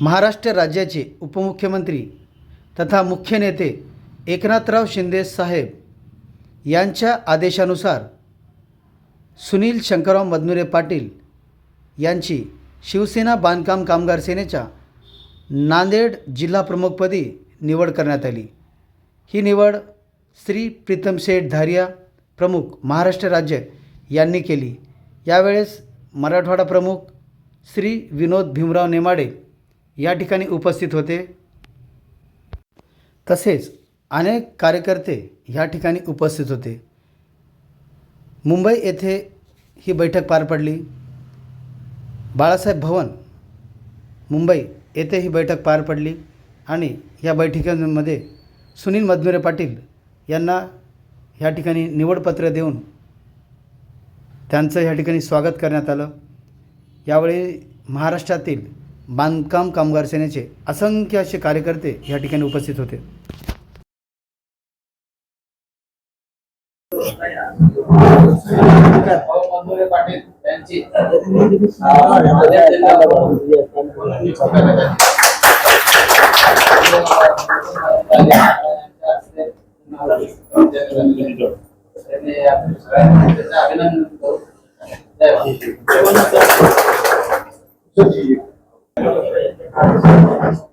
महाराष्ट्र राज्याचे उपमुख्यमंत्री तथा मुख्य नेते एकनाथराव शिंदे साहेब यांच्या आदेशानुसार सुनील शंकरराव मदनुरे पाटील यांची शिवसेना बांधकाम कामगार सेनेच्या नांदेड जिल्हाप्रमुखपदी निवड करण्यात आली. ही निवड श्री प्रीतम शेठ धारिया प्रमुख महाराष्ट्र राज्य यांनी केली. यावेळेस मराठवाडा प्रमुख श्री विनोद भीमराव नेमाडे या ठिकाणी उपस्थित होते. तसेच अनेक कार्यकर्ते या ठिकाणी उपस्थित होते. मुंबई येथे ही बैठक पार पडली. बाळासाहेब भवन मुंबई येथे ही बैठक पार पडली आणि या बैठकीमध्ये सुनील मधनुरे पाटील यांना ह्या ठिकाणी निवडपत्र देऊन त्यांचं ह्या ठिकाणी स्वागत करण्यात आलं. यावेळी महाराष्ट्रातील बांधकाम कामगार सेनेचे असंख्य असे कार्यकर्ते या ठिकाणी उपस्थित होते. भाऊ Gracias.